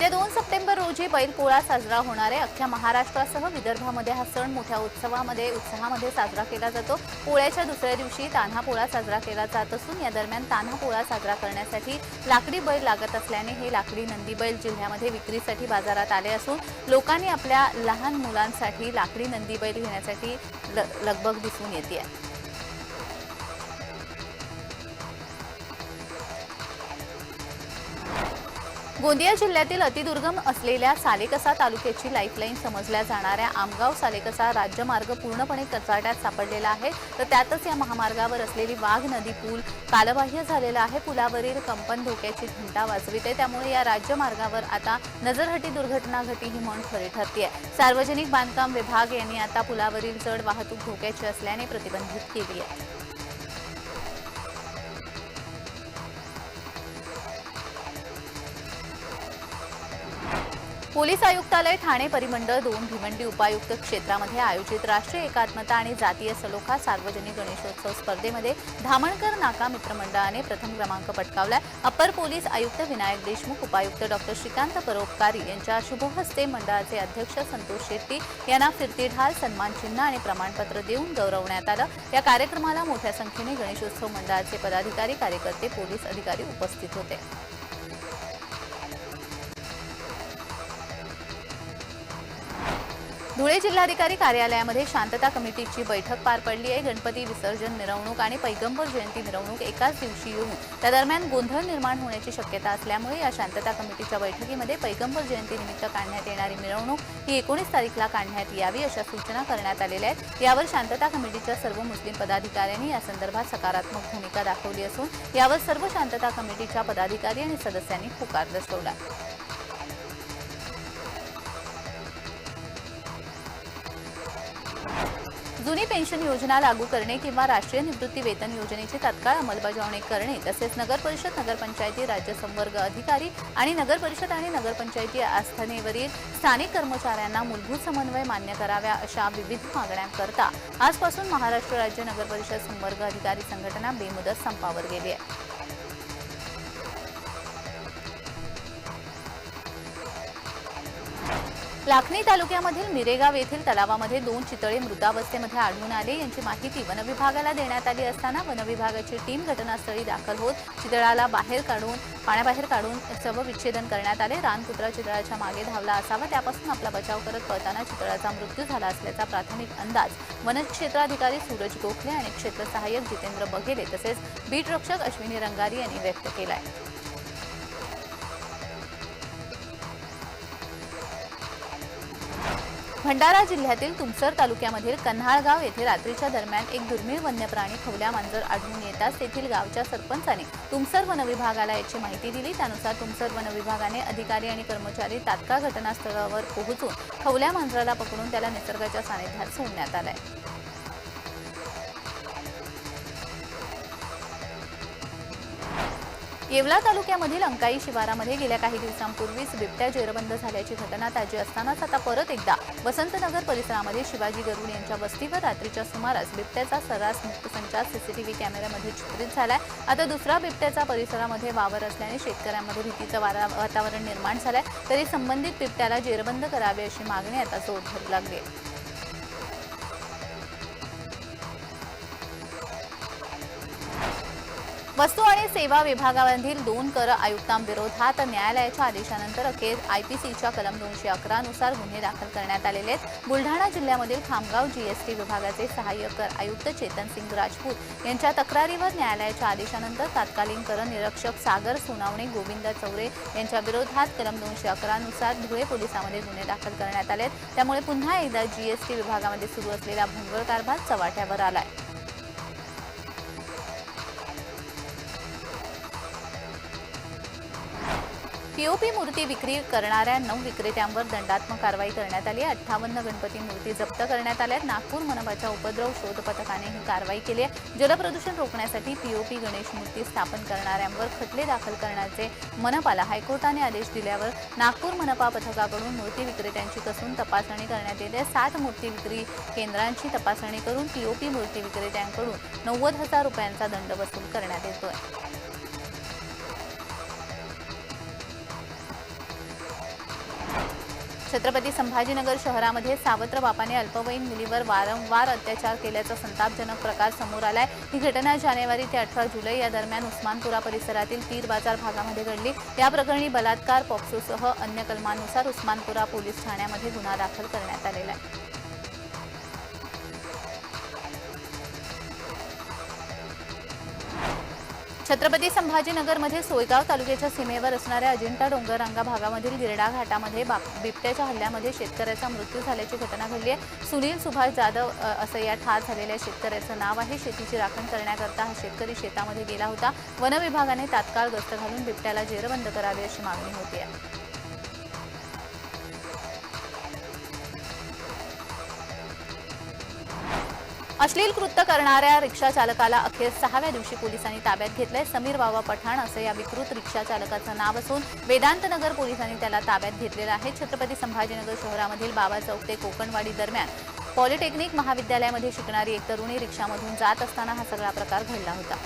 येत्या दोन सप्टेंबर रोजी बैलपोळा साजरा होणार आहे. अख्ख्या महाराष्ट्रासह विदर्भामध्ये हा सण मोठ्या उत्सवामध्ये उत्साहामध्ये साजरा केला जातो. पोळ्याच्या दुसऱ्या दिवशी तान्हा पोळा साजरा केला जात असून या दरम्यान तान्हा पोळा साजरा करण्यासाठी लाकडी बैल लागत असल्याने हे लाकडी नंदी बैल जिल्ह्यामध्ये विक्रीसाठी बाजारात आले असून लोकांनी आपल्या लहान मुलांसाठी लाकडी नंदी बैल घेण्यासाठी ल- लगबग दिसून येते आहे गोंदिया जिल्ह्यातील अतिदुर्गम असलेल्या सालेकसा तालुक्याची लाईफलाईन समजल्या जाणाऱ्या आमगाव सालेकसा राज्यमार्ग पूर्णपणे कचाट्यात सापडलेला आहे. तर त्यातच या महामार्गावर असलेली वाघ नदी पूल कालबाह्य झालेला आहे. पुलावरील कंपन धोक्याची घंटा वाजवित. आहे त्यामुळे या राज्यमार्गावर आता नजरहटी दुर्घटना घटी ही म्हण खरी ठरते सार्वजनिक बांधकाम विभाग यांनी आता पुलावरील जड वाहतूक धोक्याची असल्याने प्रतिबंधित केली आहे. पोलीस आयुक्तालय ठाणे परिमंडळ दोन भिवंडी उपायुक्त क्षेत्रामध्ये आयोजित राष्ट्रीय एकात्मता आणि जातीय सलोखा सार्वजनिक गणेशोत्सव स्पर्धेमध्ये धामणकर नाका मित्रमंडळाने प्रथम क्रमांक पटकावलाय. अप्पर पोलीस आयुक्त विनायक देशमुख उपायुक्त डॉक्टर श्रीकांत परोपकारी यांच्या शुभहस्ते मंडळाचे अध्यक्ष संतोष शेट्टी यांना फिरती ढाल सन्मान चिन्ह आणि प्रमाणपत्र देऊन गौरवण्यात आलं. या कार्यक्रमाला मोठ्या संख्येने गणेशोत्सव मंडळाचे पदाधिकारी कार्यकर्ते पोलीस अधिकारी उपस्थित होते. धुळे जिल्हाधिकारी कार्यालयामध्ये शांतता कमिटीची बैठक पार पडली आहे. गणपती विसर्जन मिरवणूक आणि पैगंबर जयंती मिरवणूक एकाच दिवशी येऊन त्या दरम्यान गोंधळ निर्माण होण्याची शक्यता असल्यामुळे या शांतता कमिटीच्या बैठकीमध्ये पैगंबर जयंतीनिमित्त काढण्यात येणारी मिरवणूक ही एकोणीस तारीखला काढण्यात यावी अशा सूचना करण्यात आलेल्या आहेत. यावर शांतता कमिटीच्या सर्व मुस्लिम पदाधिकाऱ्यांनी या संदर्भात सकारात्मक भूमिका दाखवली असून यावर सर्व शांतता कमिटीच्या पदाधिकारी आणि सदस्यांनी पुकार दर्शवला. जुनी पेन्शन योजना लागू करणे किंवा राष्ट्रीय निवृत्ती वेतन योजनेची तात्काळ अंमलबजावणी करणे तसेच नगर परिषद नगरपंचायती राज्य संवर्ग अधिकारी आणि नगर परिषद आणि नगरपंचायती आस्थानेवरील स्थानिक कर्मचाऱ्यांना मूलभूत समन्वय मान्य कराव्या अशा विविध मागण्यांकरता आजपासून महाराष्ट्र राज्य नगर परिषद संवर्ग अधिकारी संघटना बेमुदत संपावर गेली आहे. लाखनी तालुक्यामधील मिरेगाव येथील तलावामध्ये दोन चितळे मृतावस्थेमध्ये आढळून आले. यांची माहिती वनविभागाला देण्यात आली असताना वनविभागाची टीम घटनास्थळी दाखल होत चितळाला बाहेर काढून पाण्याबाहेर काढून शवविच्छेदन करण्यात आले. रानकुत्रा चितळाच्या मागे धावला असावा. त्यापासून आपला बचाव करत पळताना चितळाचा मृत्यू झाला असल्याचा प्राथमिक अंदाज वनक्षेत्राधिकारी सूरज गोखले आणि क्षेत्र सहाय्यक जितेंद्र बघेले तसेच बीट रक्षक अश्विनी रंगारी यांनी व्यक्त केला आहे भंडारा जिल्ह्यातील तुमसर तालुक्यामधील कन्हाळगाव येथे रात्रीच्या दरम्यान एक दुर्मिळ वन्य प्राणी खवल्या मांजर आढळून येताच तेथील गावच्या सरपंचाने तुमसर वनविभागाला याची माहिती दिली. त्यानुसार तुमसर वनविभागाने अधिकारी आणि कर्मचारी तात्काळ घटनास्थळावर पोहोचून खवल्या मांजराला पकडून त्याला निसर्गाच्या सानिध्यात सोडण्यात आलाय. येवला तालुक्यामधील अंकाई शिवारामध्ये गेल्या काही दिवसांपूर्वीच बिबट्या जेरबंद झाल्याची घटना ताजी असतानाच आता परत एकदा वसंतनगर परिसरामध्ये शिवाजी गरुड यांच्या वस्तीवर रात्रीच्या सुमारास बिबट्याचा सर्रास मुक्तसंचार सीसीटीव्ही कॅमेऱ्यामध्ये चित्रित झालाय. आता दुसरा बिबट्याचा परिसरामध्ये वावर असल्याने शेतकऱ्यांमध्ये भीतीचं वारा वातावरण निर्माण झालंय. तरी संबंधित बिबट्याला जेरबंद करावे अशी मागणी आता जोर धरू लागली आहे. वस्तू आणि सेवा विभागामधील दोन कर आयुक्तांविरोधात न्यायालयाच्या आदेशानंतर अखेर आय पी सीच्या कलम दोनशे अकरा नुसार गुन्हे दाखल करण्यात आलेले आहेत. बुलढाणा जिल्ह्यामधील खामगाव जीएसटी विभागाचे सहाय्यक कर आयुक्त चेतन सिंग राजपूत यांच्या तक्रारीवर न्यायालयाच्या आदेशानंतर तत्कालीन कर निरीक्षक सागर सोनावणे गोविंद चौरे यांच्या विरोधात कलम दोनशे अकरा नुसार धुळे पोलिसांमध्ये गुन्हे दाखल करण्यात आले आहेत. त्यामुळे पुन्हा एकदा जीएसटी विभागामध्ये सुरू असलेला भोंगळ कारभार चव्हाट्यावर आलाय. पीओपी मूर्ती विक्री करणाऱ्या नऊ विक्रेत्यांवर दंडात्मक कारवाई करण्यात आली अठ्ठावन्न गणपती मूर्ती जप्त करण्यात आल्या आहेत. नागपूर मनपाच्या उपद्रव शोध पथकाने ही कारवाई केली आहे. जलप्रदूषण रोखण्यासाठी पीओपी गणेश मूर्ती स्थापन करणाऱ्यांवर खटले दाखल करण्याचे मनपाला हायकोर्टाने आदेश दिल्यावर नागपूर मनपा पथकाकडून मूर्ती विक्रेत्यांची कसून तपासणी करण्यात येते. सात मूर्ती विक्री केंद्रांची तपासणी करून पीओपी मूर्ती विक्रेत्यांकडून नव्वद हजार रुपयांचा दंड वसूल करण्यात येतोय. छत्रपती संभाजीनगर शहरामध्ये सावत्र बापाने अल्पवयीन मुलीवर वारंवार अत्याचार केल्याचा संतापजनक प्रकार समोर आलाय. ही घटना जानेवारी ते अठरा जुलै या दरम्यान उस्मानपुरा परिसरातील तीर बाजार भागामध्ये घडली. या प्रकरणी बलात्कार पॉक्सोसह अन्य कलमांनुसार उस्मानपुरा पोलीस ठाण्यामध्ये गुन्हा दाखल करण्यात आलेला आहे. छत्रपती संभाजीनगरमध्ये सोयगाव तालुक्याच्या सीमेवर असणाऱ्या अजिंठा डोंगररांगा भागामधील गिरडा घाटामध्ये बाप- बिबट्याच्या हल्ल्यामध्ये शेतकऱ्याचा मृत्यू झाल्याची घटना घडली आहे. सुनील सुभाष जाधव असं या ठार झालेल्या शेतकऱ्याचं नाव आहे. शेतीची राखण करण्याकरता हा शेतकरी शेतामध्ये गेला होता. वनविभागाने तात्काळ गस्त घालून बिबट्याला जेरबंद करावे अशी मागणी होती आहे. अश्लील कृत्य करणाऱ्या रिक्षा चालकाला अखेर सहाव्या दिवशी पोलिसांनी ताब्यात घेतलंय. समीर बाबा पठाण असं या विकृत रिक्षा चालकाचं नाव असून वेदांतनगर पोलिसांनी त्याला ताब्यात घेतलेलं आहे. छत्रपती संभाजीनगर शहरामधील बाबा चौक ते कोकणवाडी दरम्यान पॉलिटेक्निक महाविद्यालयामध्ये शिकणारी एक तरुणी रिक्षामधून जात असताना हा सगळा प्रकार घडला होता.